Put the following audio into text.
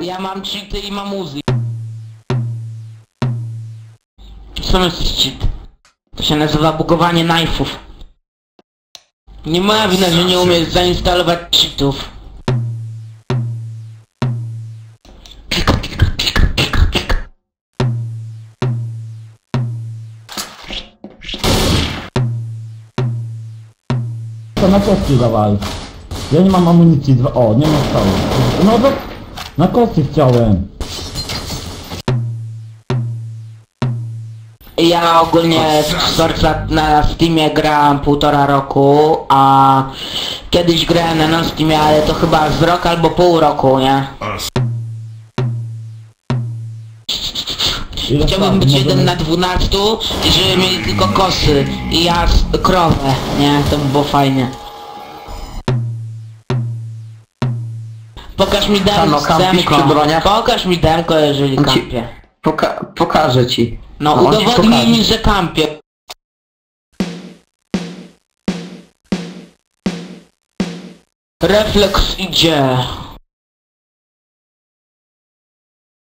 Ja mam cheaty i mam muzy. Co jest cheat? To się nazywa bugowanie knife'ów. Nie moja wina, że nie umiesz zainstalować cheatów. To na kostki dawaj. Ja nie mam amunicji, dwa... o, nie mam stały. No to... Na kostki chciałem. Ja ogólnie Storca na Steamie grałem półtora roku, a kiedyś grałem na Steamie, ale to chyba z rok albo pół roku, nie? Ile Chciałbym staw? być Możemy- jeden na dwunastu i żeby mieli tylko kosy i ja krowę, nie? To by było fajnie. Pokaż mi kampisz demko. przy broniach? Pokaż mi demko, jeżeli On ci- kampię. Poka pokażę ci. No on ci udowodnij pokaże. mi, że kampię. Refleks idzie.